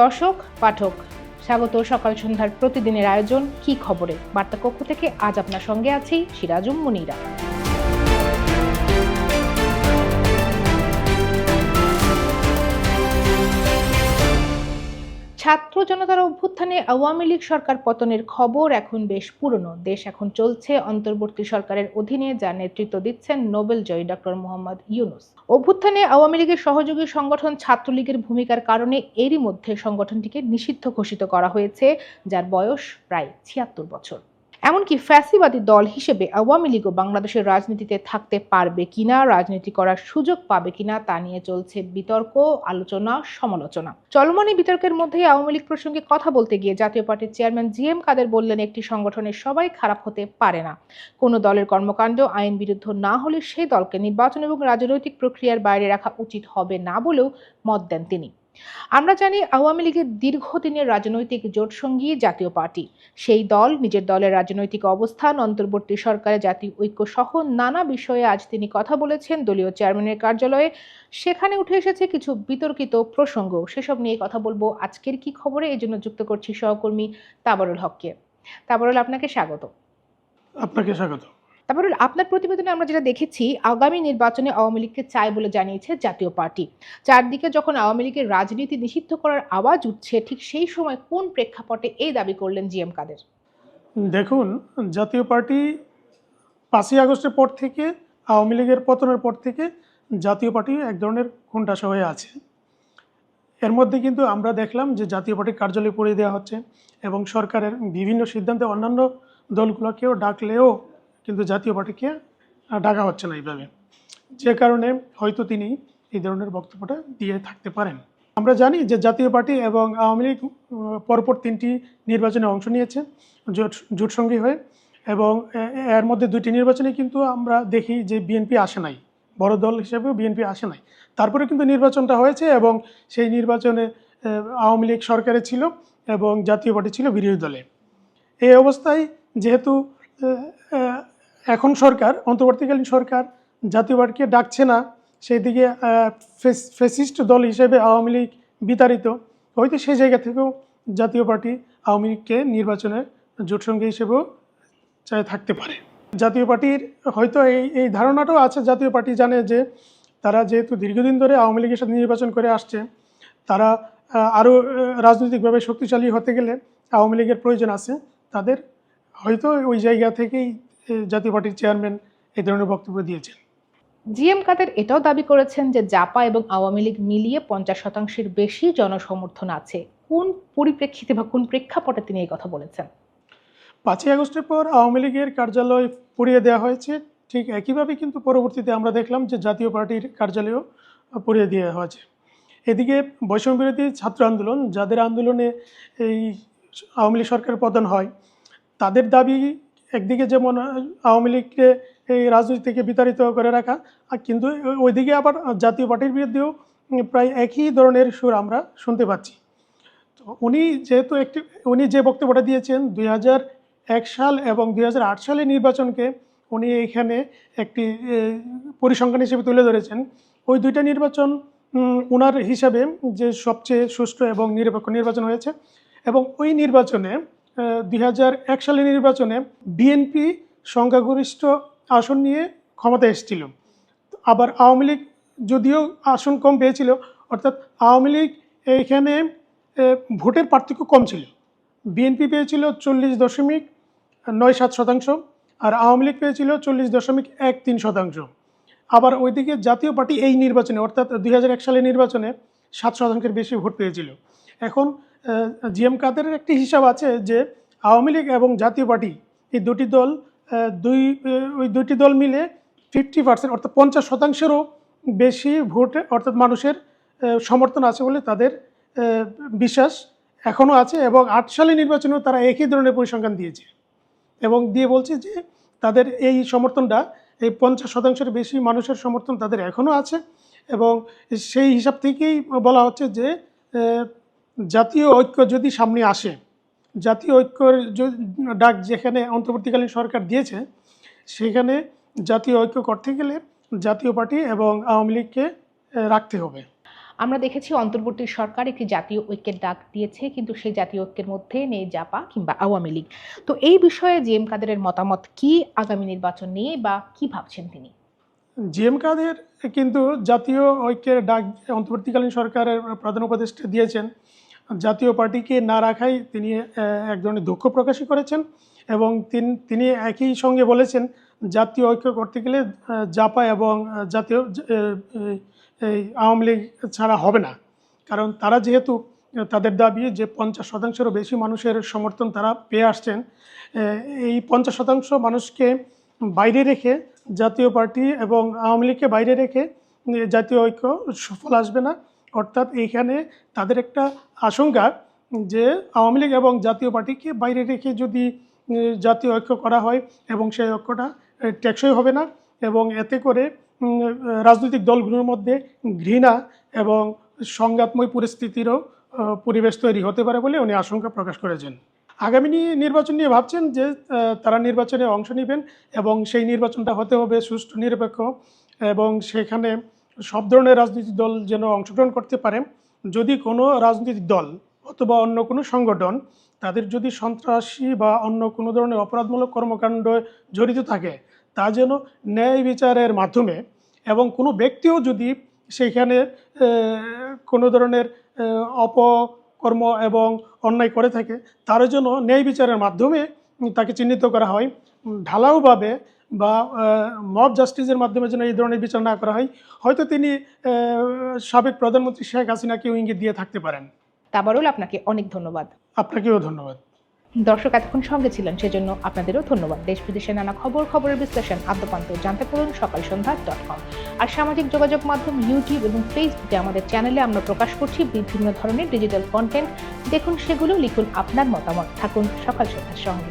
দর্শক, পাঠক, স্বাগত সকাল সন্ধ্যার প্রতিদিনের আয়োজন, কি খবরে? বার্তা কক্ষ থেকে আজ আপনার সঙ্গে আছি সিরাজুম মুনিরা। ছাত্র জনতার অভ্যুত্থানে আওয়ামী লীগ সরকার পতনের খবর এখন বেশ পুরনো। দেশ এখন চলছে অন্তর্বর্তী সরকারের অধীনে, যা নেতৃত্ব দিচ্ছেন নোবেল জয়ী ডক্টর মোহাম্মদ ইউনুস। অভ্যুত্থানে আওয়ামী লীগের সহযোগী সংগঠন ছাত্রলীগের ভূমিকার কারণে এরই মধ্যে সংগঠনটিকে নিষিদ্ধ ঘোষিত করা হয়েছে, যার বয়স প্রায় ছিয়াত্তর বছর। এমনকি ফ্যাসিবাদী দল হিসেবে আওয়ামী লীগও বাংলাদেশের রাজনীতিতে থাকতে পারবে কিনা, রাজনীতি করার সুযোগ পাবে কিনা তা নিয়ে চলছে বিতর্ক, আলোচনা, সমালোচনা। চলমান বিতর্কের মধ্যে আওয়ামী লীগ প্রসঙ্গে কথা বলতে গিয়ে জাতীয় পার্টির চেয়ারম্যান জি এম কাদের বললেন, একটি সংগঠনের সবাই খারাপ হতে পারে না। কোনো দলের কর্মকাণ্ড আইন বিরুদ্ধ না হলে সেই দলকে নির্বাচন এবং রাজনৈতিক প্রক্রিয়ার বাইরে রাখা উচিত হবে না বলেও মত দেন তিনি। আমরা জানি আওয়ামী লীগের দীর্ঘদিনের রাজনৈতিক জোটসঙ্গী জাতীয় পার্টি। সেই দল, নিজের দলের রাজনৈতিক অবস্থান, অন্তর্বর্তী সরকারে জাতীয় ঐক্য সহ নানা বিষয়ে আজ তিনি কথা বলেছেন দলীয় চেয়ারম্যানের কার্যালয়ে। সেখানে উঠে এসেছে কিছু বিতর্কিত প্রসঙ্গ। সেসব নিয়ে কথা বলব আজকের কি খবরে, এই জন্য যুক্ত করছি সহকর্মী তাবারুল হককে। তাবারুল, আপনাকে স্বাগত। আপনাকে স্বাগত। তাবারুল আপনার প্রতিবেদনে আমরা যেটা দেখেছি, আগামী নির্বাচনে আওয়ামী লীগকে চায় বলে জানিয়েছে জাতীয় পার্টি। চারদিকে যখন আওয়ামী লীগের রাজনীতি নিষিদ্ধ করার আওয়াজ উঠছে, ঠিক সেই সময় কোন প্রেক্ষাপটে এই দাবি করলেন জি এম কাদের? দেখুন, জাতীয় পার্টি পাঁচই আগস্টের পর থেকে, আওয়ামী লীগের পতনের পর থেকে জাতীয় পার্টি এক ধরনের কোণঠাসা হয়ে আছে। এর মধ্যে কিন্তু আমরা দেখলাম যে জাতীয় পার্টির কার্যালয় পড়িয়ে দেওয়া হচ্ছে এবং সরকারের বিভিন্ন সিদ্ধান্তে অন্যান্য দলগুলোকেও ডাকলেও কিন্তু জাতীয় পার্টিকে ডাকা হচ্ছে না এইভাবে। যে কারণে হয়তো তিনি এই ধরনের বক্তব্যটা দিয়ে থাকতে পারেন। আমরা জানি যে জাতীয় পার্টি এবং আওয়ামী লীগ পরপর তিনটি নির্বাচনে অংশ নিয়েছে জোট জোটসঙ্গী হয়ে এবং এর মধ্যে দুইটি নির্বাচনে কিন্তু আমরা দেখি যে বিএনপি আসে নাই। বড় দল হিসেবেও বিএনপি আসে নাই। তারপরে কিন্তু নির্বাচনটা হয়েছে এবং সেই নির্বাচনে আওয়ামী লীগ সরকারে ছিল এবং জাতীয় পার্টি ছিল বিরোধী দলে। এই অবস্থায় যেহেতু এখন সরকার, অন্তর্বর্তীকালীন সরকার জাতীয় পার্টিকে ডাকছে না সেই দিকে ফেস- ফেসিস্ট দল হিসেবে আওয়ামী লীগ বিতাড়িত। হয়তো সেই জায়গা থেকেও জাতীয় পার্টি আওয়ামী লীগকে নির্বাচনে জোটসঙ্গী হিসেবেও চায় থাকতে পারে। জাতীয় পার্টির হয়তো এই এই ধারণাটাও আছে, জাতীয় পার্টি জানে যে তারা যেহেতু দীর্ঘদিন ধরে আওয়ামী লীগের সাথে নির্বাচন করে আসছে, তারা আরও রাজনৈতিকভাবে শক্তিশালী হতে গেলে আওয়ামী লীগের প্রয়োজন আছে। তাদের হয়তো ওই জায়গা থেকেই জাতীয় পার্টির চেয়ারম্যান এই ধরনের বক্তব্য দিয়েছেন। জি এম কাদের এটাও দাবি করেছেন যে জাপা এবং আওয়ামী লীগ মিলিয়ে পঞ্চাশ শতাংশের বেশি জনসমর্থন আছে। কোন পরিপ্রেক্ষিতে বা কোন প্রেক্ষাপটে তিনি এই কথা বলেছেন? পাঁচই আগস্টের পর আওয়ামী লীগের কার্যালয় পুড়িয়ে দেওয়া হয়েছে। ঠিক একইভাবে কিন্তু পরবর্তীতে আমরা দেখলাম যে জাতীয় পার্টির কার্যালয়ও পুড়িয়ে দেওয়া হয়েছে। এদিকে বৈষম্য বিরোধী ছাত্র আন্দোলন যাদের আন্দোলনে এই আওয়ামী লীগ সরকার পতন হয় তাদের দাবি একদিকে যেমন আওয়ামী লীগকে এই রাজনীতি থেকে বিতাড়িত করে রাখা কিন্তু ওইদিকে আবার জাতীয় পার্টির বিরুদ্ধেও প্রায় একই ধরনের সুর আমরা শুনতে পাচ্ছি। তো উনি যেহেতু একটি, উনি যে বক্তব্যটা দিয়েছেন, দুই এক সাল এবং দুই সালের নির্বাচনকে উনি এখানে একটি পরিসংখ্যান হিসেবে তুলে ধরেছেন, ওই দুইটা নির্বাচন ওনার হিসাবে যে সবচেয়ে সুষ্ঠু এবং নিরপেক্ষ নির্বাচন হয়েছে এবং ওই নির্বাচনে দুই এক সালের নির্বাচনে বিএনপি সংখ্যাগরিষ্ঠ আসন নিয়ে ক্ষমতা এসেছিল। আবার আওয়ামী লীগ যদিও আসন কম পেয়েছিল, অর্থাৎ আওয়ামী লীগ এইখানে ভোটের পার্থক্য কম ছিল। বিএনপি পেয়েছিল চল্লিশ দশমিক নয় সাত শতাংশ আর আওয়ামী লীগ পেয়েছিল চল্লিশ দশমিক এক তিন শতাংশ। আবার ওইদিকে জাতীয় পার্টি এই নির্বাচনে, অর্থাৎ দুই সালের নির্বাচনে সাত শতাংশের বেশি ভোট পেয়েছিল। এখন জিএম কাদেরের একটি হিসাব আছে যে আওয়ামী লীগ এবং জাতীয় পার্টি এই দুটি দল দুই ওই দুটি দল মিলে ফিফটি পার্সেন্ট অর্থাৎ পঞ্চাশ শতাংশেরও বেশি ভোটে অর্থাৎ মানুষের সমর্থন আছে বলে তাদের বিশ্বাস এখনও আছে এবং আট সালে নির্বাচনেও তারা একই ধরনের পরিসংখ্যান দিয়েছে এবং দিয়ে বলছে যে তাদের এই সমর্থনটা, এই পঞ্চাশ শতাংশের বেশি মানুষের সমর্থন তাদের এখনও আছে এবং সেই হিসাব থেকেই বলা হচ্ছে যে জাতীয় ঐক্য যদি সামনে আসে জাতীয় ঐক্যর ডাক যেখানে অন্তর্বর্তীকালীন সরকার দিয়েছে সেখানে জাতীয় ঐক্য করতে গেলে জাতীয় পার্টি এবং আওয়ামী লীগকে রাখতে হবে। আমরা দেখেছি অন্তর্বর্তী সরকার একটি জাতীয় ঐক্যের ডাক দিয়েছে কিন্তু সেই জাতীয় ঐক্যের মধ্যে নেই জাপা কিংবা আওয়ামী লীগ। তো এই বিষয়ে জি এম কাদেরের মতামত কি আগামী নির্বাচন নিয়ে বা কি ভাবছেন তিনি? জিএম কাদের কিন্তু জাতীয় ঐক্যের ডাক অন্তর্বর্তীকালীন সরকারের প্রধান উপদেষ্টা দিয়েছেন। জাতীয় পার্টিকে না রাখাই তিনি এক ধরনের দুঃখ প্রকাশই করেছেন এবং তিন একই সঙ্গে বলেছেন, জাতীয় ঐক্য করতে গেলে জাপা এবং জাতীয় এই আওয়ামী লীগ ছাড়া হবে না। কারণ তারা যেহেতু তাদের দাবি যে পঞ্চাশ শতাংশেরও বেশি মানুষের সমর্থন তারা পেয়ে আসছেন এই পঞ্চাশ শতাংশ মানুষকে বাইরে রেখে জাতীয় পার্টি এবং আওয়ামী লীগকে বাইরে রেখে জাতীয় ঐক্য সফল আসবে না। অর্থাৎ এইখানে তাদের একটা আশঙ্কা যে আওয়ামী লীগ এবং জাতীয় পার্টিকে বাইরে রেখে যদি জাতীয় ঐক্য করা হয় এবং সেই ঐক্যটা টেকসই হবে না এবং এতে করে রাজনৈতিক দলগুলোর মধ্যে ঘৃণা এবং সংঘাতময় পরিস্থিতিরও পরিবেশ তৈরি হতে পারে বলে উনি আশঙ্কা প্রকাশ করেছেন। আগামী নির্বাচন নিয়ে ভাবছেন যে তারা নির্বাচনে অংশ নেবেন এবং সেই নির্বাচনটা হতে হবে সুষ্ঠু, নিরপেক্ষ এবং সেখানে সব ধরনের রাজনৈতিক দল যেন অংশগ্রহণ করতে পারে, যদি কোনো রাজনৈতিক দল অথবা অন্য কোনো সংগঠন তাদের যদি সন্ত্রাসী বা অন্য কোনো ধরনের অপরাধমূলক কর্মকাণ্ড জড়িত থাকে, তা যেন ন্যায় বিচারের মাধ্যমে এবং কোনো ব্যক্তিও যদি সেখানে কোনো ধরনের অপকর্ম এবং অন্যায় করে থাকে তার জন্য ন্যায় বিচারের মাধ্যমে তাকে চিহ্নিত করা হয়। ঢালাওভাবে বা মব জাস্টিসের মাধ্যমে যেন এই ধরনের বিচার না করা হয় হয়তো তিনি সাবেক প্রধানমন্ত্রী শেখ হাসিনাকেও ইঙ্গিত দিয়ে থাকতে পারেন। তাবারুল আপনাকে অনেক ধন্যবাদ। আপনাকেও ধন্যবাদ। দর্শক এতক্ষণ সঙ্গে ছিলেন সেজন্য আপনাদেরও ধন্যবাদ। দেশ বিদেশের নানা খবর খবরের বিশ্লেষণ আদ্যপান্ত জানতে পারুন সকাল সন্ধ্যা ডট কম আর সামাজিক যোগাযোগ মাধ্যম ইউটিউব এবং ফেসবুকে আমাদের চ্যানেলে আমরা প্রকাশ করছি বিভিন্ন ধরনের ডিজিটাল কন্টেন্ট দেখুন সেগুলো লিখুন আপনার মতামত। থাকুন সকাল সন্ধ্যার সঙ্গে।